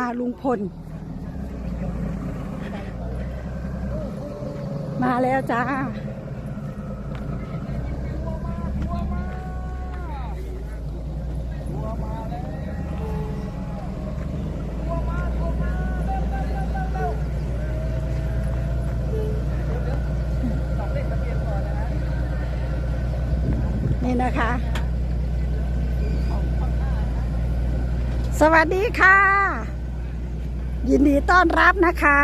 นาลุงพล มาแล้วจ้านี่นะคะ สวัสดีค่ะ ยินดีต้อนรับนะคะ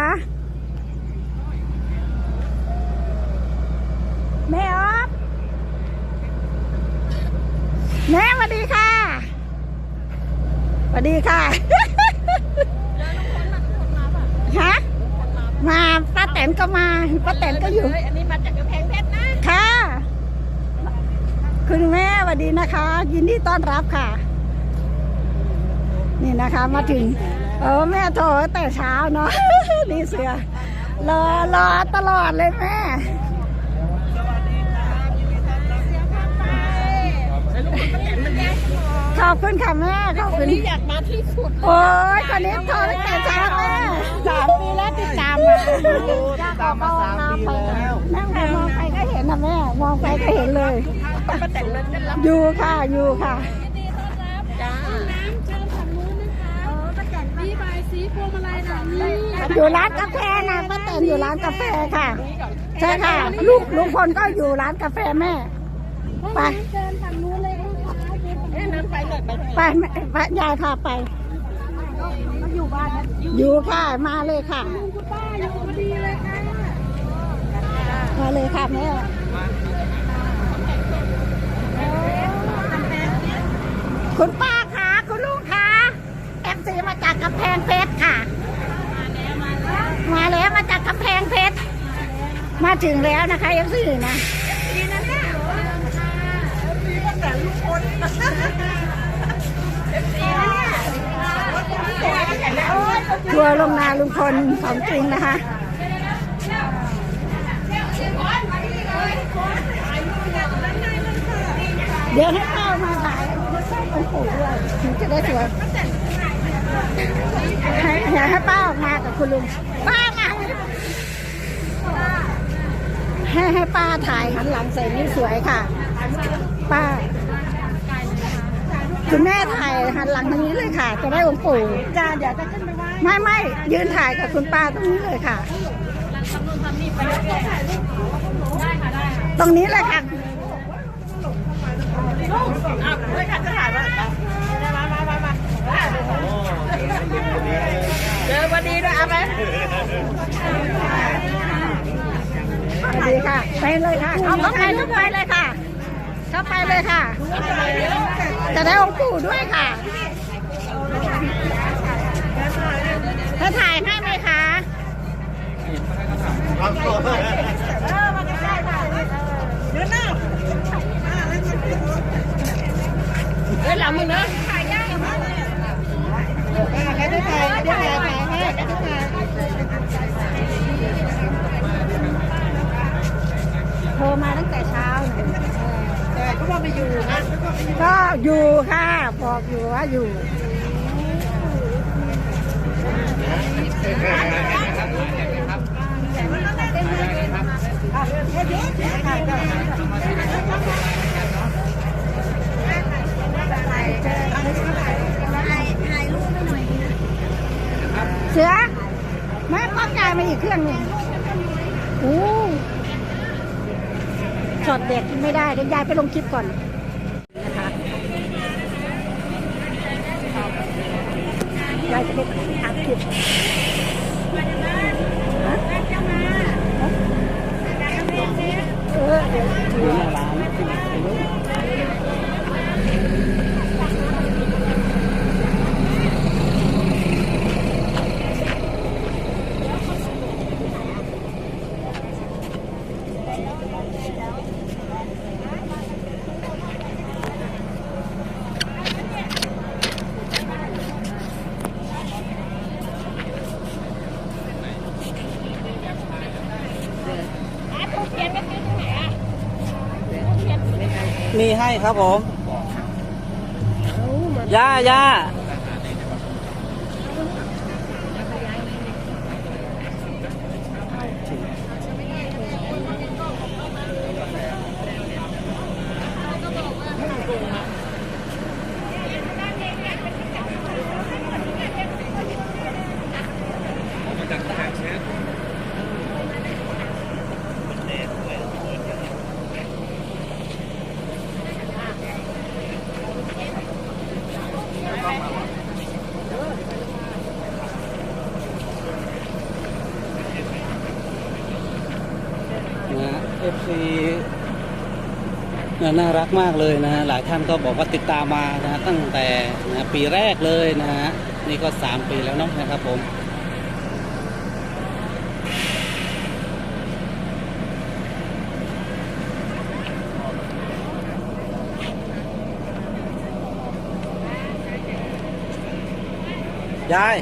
แม่ออฟแม่สวัสดีค่ะสวัสดีค่ะฮะมาป้าแตนก็มาป้าแตนก็อยู่อันนี้มาจากกำแพงเพชรนะค่ะคุณแม่สวัสดีนะคะ ยินดีต้อนรับค่ะ นี่นะคะมาถึงเออแม่โทรตั้งแต่เช้าเนาะนี่เสือรอรอตลอดเลยแม่ขอบคุณค่ะแม่ขอบคคุนณนี้อยากมาที่สุด โอ้ยคนนี้โทรตั้งแต่เช้าแม่สามปีแล้วติดตามมาตามมาสามปีแล้วนั่งไปมองไปก็เห็นนะแม่ มองไปก็เห็นเลยป้าแตนมันจะรับอยู่ค่ะอยู่ค่ะ จ้า น้ำเชิญฝั่งนู้นนะคะมีใบายสีพวงมาลัยหนังนี้ อยู่ร้านกาแฟนะป้าแตนอยู่ร้านกาแฟค่ะใช่ค่ะ ลูกลุงพลก็อยู่ร้านกาแฟแม่ไปเชิญฝั่งนู้นเลยไปเลยไปไปแม่ยายพาไป อยู่บ้านอยู่ค่ะมาเลยค่ะป้าอยู่พอดีเลยค่ะมาเลยค่ะแม่คุณป้าคะคุณลุงคะเอฟซีมาจากกำแพงเพชรค่ะ มาแล้วมาจากกำแพงเพชร มาถึงแล้วนะคะเอฟซีนะทัวร์ลงนาลุงพลของจริงนะคะเดี๋ยวให้ป้ามาถ่ายใส่องค์ปู่ด้วยถึงจะได้สวย ให้ให้ให้ป้าออกมากับคุณลุงป้ามาให้ให้ป้าถ่ายหันหลังใส่นี่สวยค่ะ ป้าคุณแม่ถ่ายหันหลังทางนี้เลยค่ะ จะได้องค์ปู่จ้าเดี๋ยวจะขึ้นไปไหว้ไม่ไม่ยืนถ่ายกับคุณป้าตรงนี้เลยค่ะตรงนี้เลยค่ะอะเลยค่ะจะถ่ายมามามามามา เจอวันดีด้วยเอาไหมสวัสดีค่ะไปเลยค่ะเอาเข้าไปเข้าไปเลยค่ะ เข้าไปเลยค่ะ จะได้องค์ปู่ด้วยค่ะจะถ่ายให้ไหมคะเฮ้ยหลังมึงเน อะใครจะถ่ายเดี๋ยวถ่ายถ่ายให้ใครจะถ่ายโทรมาตั้งแต่เช้าเลยแต่ก็ว่าไปอยู่นะก็อยู่ค่ะบอกอยู่ว่าอยู่เสือแม่ป้อง กี่เครื่องนี่โอ้ช็อตเด็กไม่ได้เดี๋ยวยายไปลงคลิปก่อนนะคะยายจะไปอัดคลิปฮะเออเดี๋ยวเขียนไปซื้อตรงไหนอะ มีให้ ครับผม ย่าย่า นะเอฟซีน่ารักมากเลยนะฮะหลายท่านก็บอกว่าติดตามมานะตั้งแต่ปีแรกเลยนะฮะนี่ก็ 3 ปีแล้วเนาะนะครับผม ยาย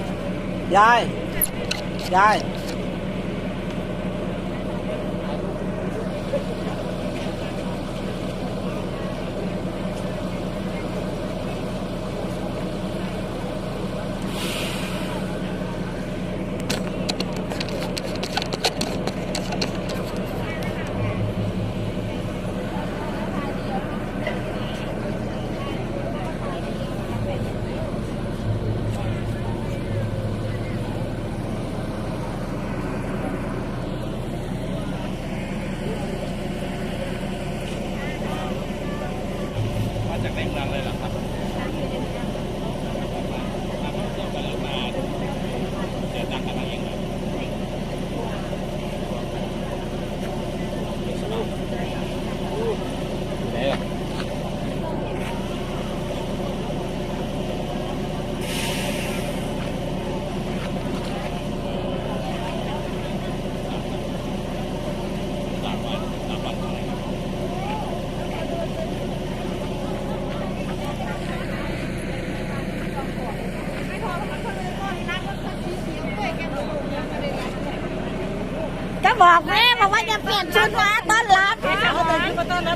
ยาย ยาย มาจากในเมืองเลยเหรอครับเสียตังค์กันมาเองเหรอไหนอะ ก็บอกแม่บอกว่าจะเปลี่ย นชุดมาต้อนรับ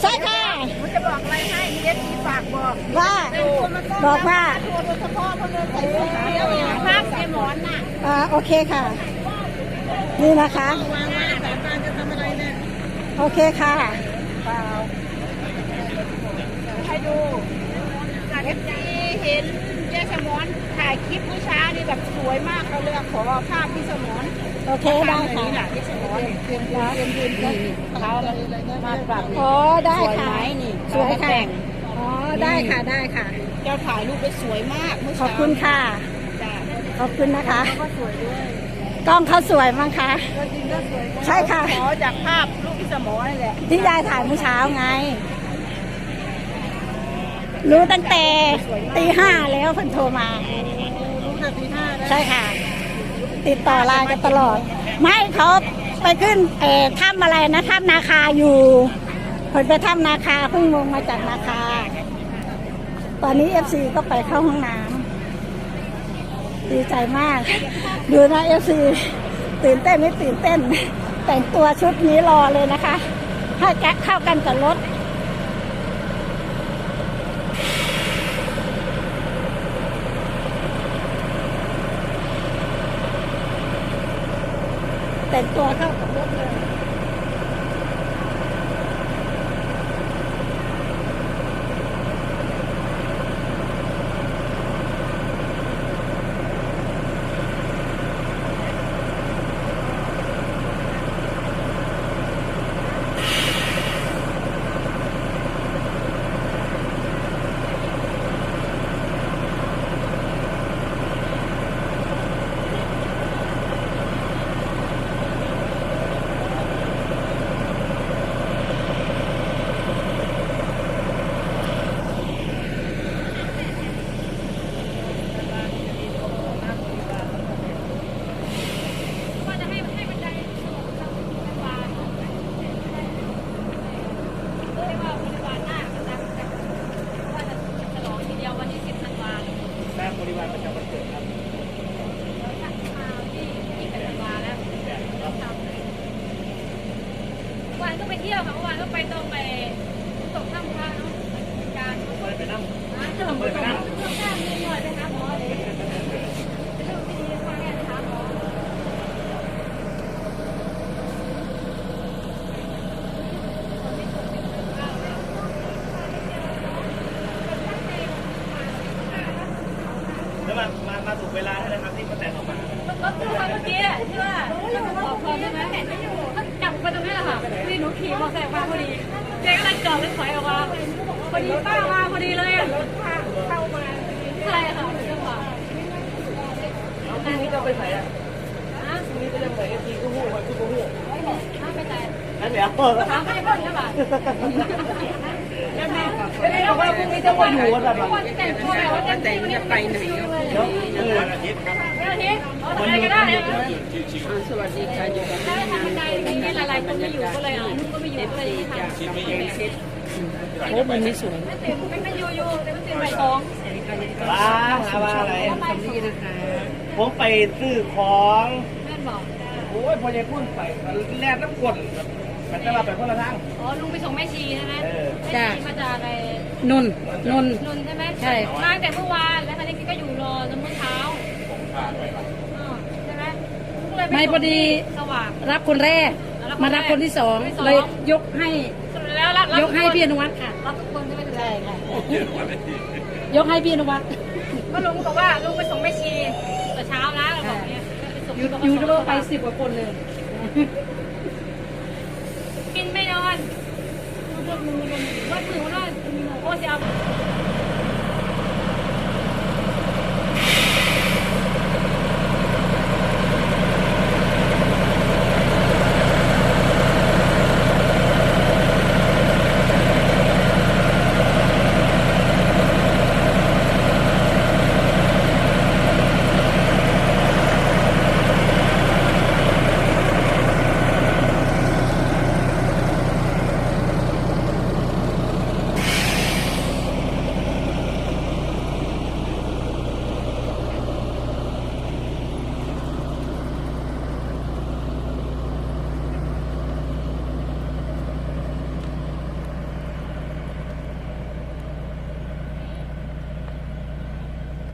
ใช่ค่ะผมจะบอกอะไรให้มีเอฟซีฝากบอกว่าบอกว่าโดยเฉพาะคนเลยใส่เสื้อขาวเนี่ยภาพเสียหมอนน่ะอ่าโอเคค่ะ นี่นะคะโอเคค่ะให้ดูเอฟซีเห็นเจ๊สมอนถ่ายคลิปเมื่อเช้านี่แบบสวยมากเขาเลยขอภาพพี่สมอน โอเคได้ค่ะนี่แหละพี่สมอนเตรียมเตรียมยืนนี่เขามาปรับอ๋อได้ค่ะสวยไหมนี่สวยค่ะแต่งอ๋อได้ค่ะได้ค่ะเจ้าถ่ายรูปได้สวยมากเมื่อขเช้าอบคุณค่ะ ขอบคุณนะคะก็สวยด้วยกล้องเขาสวยมั้งคะใช่ค่ะขอจากภาพรูปพี่สมอนี่แหละที่ยายถ่ายเมื่อเช้าไง รู้ตั้งแต่ตีห้าแล้วเพิ่นโทรมา รู้แต่ตีห้าใช่ค่ะ ติดต่อไลน์กันตลอด ไม่เขาไปขึ้นเอ่อถ้ำอะไรนะถ้ำนาคาอยู่เพิ่นไปถ้ำนาคาเพิ่งลงมาจากนาคา ตอนนี้เอฟซีก็ไปเข้าห้องน้ำดีใจมาก ดูนะเอฟซีตื่นเต้นไม่ตื่นเต้น แต่งตัวชุดนี้รอเลยนะคะ ให้แก๊กเข้ากันกับรถ แต่งตัวเข้ากับรถเลย ว่าจะให้ให้บันไดธันวาให้ว่าธันวาหน้าก็จะว่าจะฉลองทีเดียววันที่สิบธันวา แม่บริวารประจำวันเกิดครับ ที่ที่เป็นธันวาแล้ววันก็ไปเที่ยวค่ะเมื่อวานก็ไปตรงไปตกถ้ำพระเนาะการไปนั่งร้านขนมปังเครื่งแป้งนิดหน่อยไปหาหมอเลยเป็นเรื่องที่ดีมากเลยนะคะหมอแล้วมามามาถูกเวลาให้นะครับที่มาแต่งออกมา รถตู้คันเมื่อกี้ที่ว่าขอพรใช่ไหม นูขี่มอเตอร์ไซค์มาพอดีเจ๊ก็เลยจอดแล้วถอยออกมาพอดีป้ามาพอดีเลยอะเข้ามาใช่ค่ะจังหวะเอาพรุ่งนี้จะไปไหนอะฮะพรุ่งนี้จะไปไหนเอฟซีก็หู้ไปก็หู้ถ้าไปแต่แล้วเดี๋ยวถามไม่ได้เพิ่มใช่ป่ะ ไม่ได้บอกว่าพรุ่งนี้จะมาอยู่กันแบบว่าแต่งจะไปไหนวันอาทิตย์วันอาทิตย์เอาอะไรก็ได้สวัสดีค่ะอยู่กับถ้าทำบันไดอย่างนี้หลายๆคนไม่อยู่ก็เลยอะนุ่นก็ไม่อยู่ก็เลยทำโอ้มันไม่สวยไม่เต็มไม่ไม่อยู่อยู่แต่ไม่เต็มใบทองว้าหาว่าอะไรนี่นะคะผมไปซื้อของแม่นบอกโอ้ยพอจะพุ่นไปแลกน้ำกล มันจะมาไปคนละทาง อ๋อลุงไปส่งแม่ชีใช่ไหมเออแม่ชีมาจากอะไรนนนนนนท์ใช่ไหมใช่มาตั้งแต่เมื่อวานแล้วตอนนี้ก็อยู่รอจนเมื่อเช้าอ๋อใช่ไหมก็เลยปไม่พอดีสว่างรับคนแรก มารับคนที่สองคนที่สองเลยยกให้แล้วรับรับยกให้พี่อนุวัฒน์ค่ะรับทุกคนใช่ไหมใช่ค่ะยกให้พี่อนุวัฒน์ก็ลุงบอกว่าลุงไปส่งแม่ชีแต่เช้านะเราบอกเนี้ยไปส่งยูที่บขสยูทูบเบอร์ไปสิบกว่าคนเลย กินไม่นอน